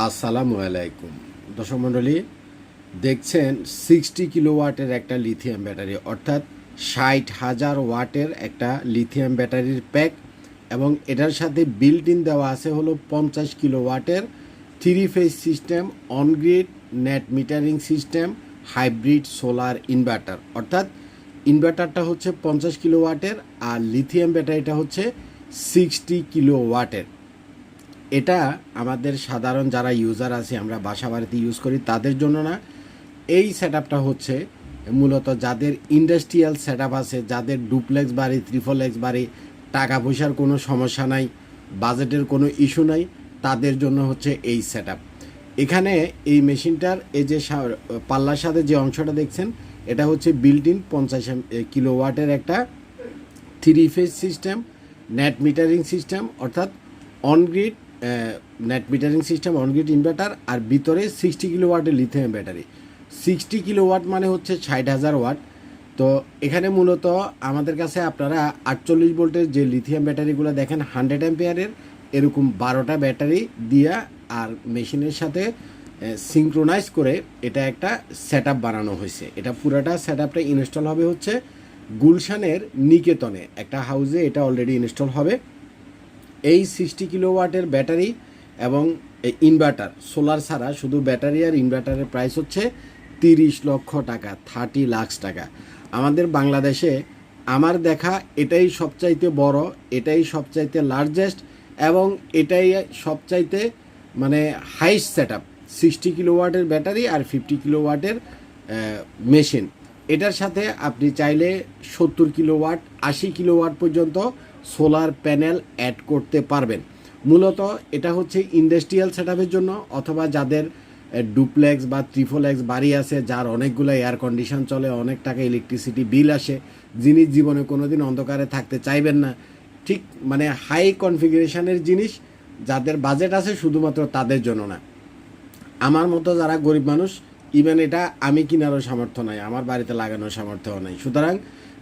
আসসালামু আলাইকুম। দর্শক মণ্ডলী, দেখছেন সিক্সটি কিলো ওয়াটের একটা লিথিয়াম ব্যাটারি অর্থাৎ ষাট হাজার ওয়াটের একটা লিথিয়াম ব্যাটারির প্যাক এবং এটার সাথে বিল্ট ইন দেওয়া আছে হলো পঞ্চাশ কিলো ওয়াটের three phase system on grid net metering system hybrid solar inverter অর্থাৎ ইনভার্টারটা হচ্ছে পঞ্চাশ কিলো ওয়াটের আর লিথিয়াম ব্যাটারিটা হচ্ছে সিক্সটি কিলো ওয়াটের এটা আমাদের সাধারণ যারা ইউজার আছে, আমরা বাসা বাড়িতে ইউজ করি, তাদের জন্য না। এই সেট হচ্ছে মূলত যাদের ইন্ডাস্ট্রিয়াল সেট আছে, যাদের ডুপ্লেক্স বাড়ি ত্রিফলেক্স বাড়ি টাকা পয়সার কোনো সমস্যা নাই বাজেটের কোনো ইস্যু নাই, তাদের জন্য হচ্ছে এই সেট এখানে এই মেশিনটার এই যে পাল্লার সাথে যে অংশটা দেখছেন, এটা হচ্ছে বিল্ট ইন পঞ্চাশ কিলো ওয়াটের একটা three phase system net metering system অর্থাৎ on grid net metering system on grid inverter আর ভিতরে সিক্সটি কিলো ওয়াটের lithium battery sixty kilo watt মানে হচ্ছে ষাট হাজার ওয়াট তো এখানে মূলত আমাদের কাছে আপনারা আটচল্লিশ ভোল্টের যে লিথিয়াম ব্যাটারিগুলো দেখেন হান্ড্রেড অ্যাম্পিয়ারের এরকম বারোটা ব্যাটারি দিয়া আর মেশিনের সাথে সিঙ্ক্রোনাইজ করে এটা একটা সেট বানানো হয়েছে। এটা পুরাটা সেট আপটা ইনস্টল হবে হচ্ছে গুলশানের নিকেতনে। একটা হাউসে এটা অলরেডি ইনস্টল হবে। এই সিক্সটি কিলো ওয়াটের ব্যাটারি এবং ইনভার্টার সোলার ছাড়া শুধু ব্যাটারি আর ইনভার্টারের প্রাইস হচ্ছে তিরিশ লক্ষ টাকা থার্টি লাক্স টাকা। আমাদের বাংলাদেশে আমার দেখা এটাই সবচাইতে বড়, এটাই সবচাইতে লার্জেস্ট এবং এটাই সবচাইতে মানে highest set up sixty kilo ওয়াটের ব্যাটারি আর ফিফটি কিলো ওয়াটের মেশিন এটার সাথে আপনি চাইলে সত্তর কিলো ওয়াট আশি কিলো ওয়াট পর্যন্ত সোলার প্যানেল অ্যাড করতে পারবেন। মূলত এটা হচ্ছে ইন্ডাস্ট্রিয়াল সেট জন্য অথবা যাদের ডুপ্লেক্স বা ত্রিফোলেক্স বাড়ি আছে, যার অনেকগুলো এয়ার কন্ডিশন চলে, অনেক টাকা ইলেকট্রিসিটি বিল আসে, যিনি জীবনে কোনোদিন অন্ধকারে থাকতে চাইবেন না। ঠিক মানে হাই কনফিগারেশনের জিনিস যাদের বাজেট আছে শুধুমাত্র তাদের জন্য না। আমার মতো যারা গরিব মানুষ ইভেন এটা আমি কিনারও সামর্থ্য নাই, আমার বাড়িতে লাগানোর সামর্থ্য নাই। সুতরাং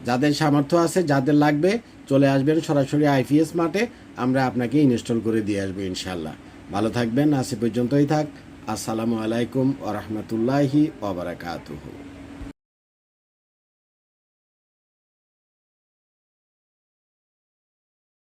যাদের সামর্থ্য আছে, যাদের লাগবে, চলে আসবেন সরাসরি আইপিএস মাঠে, আমরা আপনাকে ইনস্টল করে দিয়ে আসব ইনশাল্লাহ ভালো থাকবেন, আজ পর্যন্তই থাক। আসসালামু আলাইকুম ওরহমতুল্লাহি ওবরাকাতুহু